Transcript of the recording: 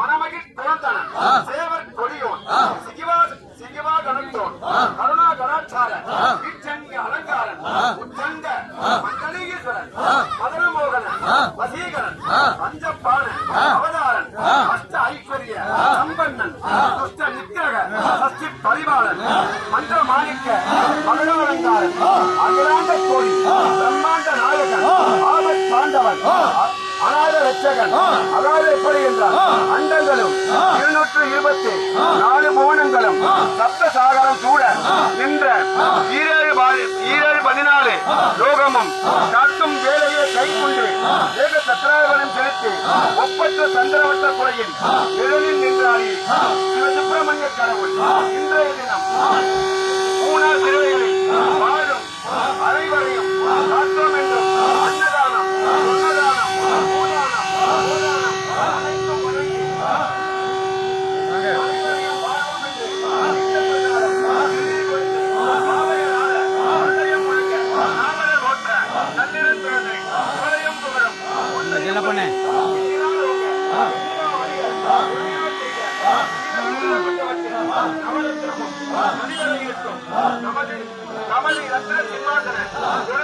மணமகிழ் பிறந்தனன் சேவர் கொடியோன் சிகிவா சிகிவா கணத்தோன் கருணா கலாச்சார வீச்சங்க அலங்காரன் உச்சங்க மண்டலீஸ்வரன் மதனமோகனன் வசீகரன் பஞ்சப்பான அவதாரன் அஷ்ட ஐஸ்வர்ய சம்பன்னன் துஷ்ட நிக்கிரக சஷ்டி பரிபாலன் மந்திர மாணிக்க மகளலங்காரன் அகிலாண்ட கோடி பிரம்மாண்ட நாயகன் ஆபத் பாண்டவன் அநாத ரட்சகன் அதாவது எப்படி என்றால் அண்டங்களும் இருநூற்று இருபத்தி நாலு புவனங்களும் சப்த சாகரம் சூழ நின்ற ஈரேழு ஈரேழு பதினாலு லோகமும் காக்கும் வேலையை கைக்கொண்டு ஏக சத்திராபலம் செலுத்தி ஒப்பற்ற சந்திரவட்ட குறையில் நிழலில் நின்றாரி சிவசுப்பிரமணிய கடவுள். பண்ண நமது ரத்ன சிம்மாசன